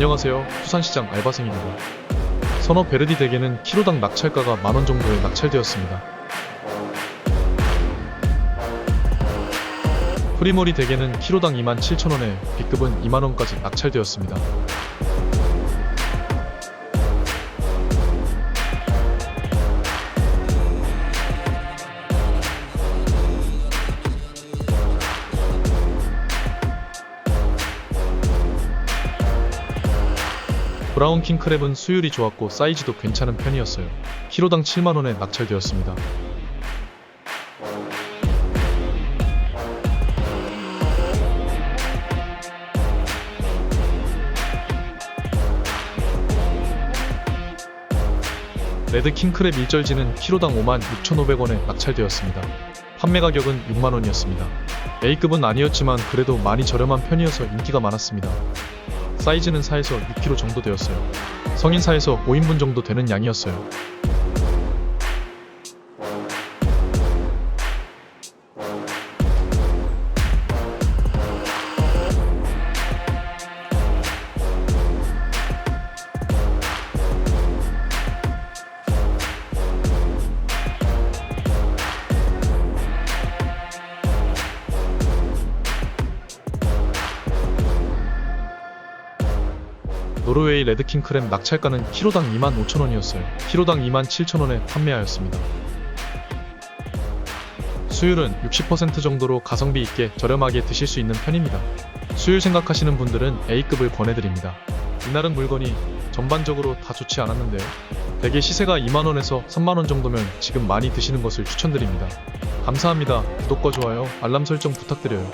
안녕하세요. 부산시장 알바생입니다. 선어 베르디 대게는 키로당 낙찰가가 만원 정도에 낙찰되었습니다. 프리모리 대게는 키로당 27,000원에 B급은 2만원까지 낙찰되었습니다. 브라운 킹크랩은 수율이 좋았고 사이즈도 괜찮은 편이었어요. 키로당 7만원에 낙찰되었습니다. 레드 킹크랩 일절지는 키로당 5만 6,500원에 낙찰되었습니다. 판매 가격은 6만원이었습니다. A급은 아니었지만 그래도 많이 저렴한 편이어서 인기가 많았습니다. 사이즈는 4에서 6kg 정도 되었어요. 성인 4에서 5인분 정도 되는 양이었어요. 노르웨이 레드킹 크랩 낙찰가는 키로당 25,000원이었어요. 키로당 27,000원에 판매하였습니다. 수율은 60% 정도로 가성비 있게 저렴하게 드실 수 있는 편입니다. 수율 생각하시는 분들은 A급을 권해드립니다. 이날은 물건이 전반적으로 다 좋지 않았는데요. 대개 시세가 2만원에서 3만원 정도면 지금 많이 드시는 것을 추천드립니다. 감사합니다. 구독과 좋아요, 알람 설정 부탁드려요.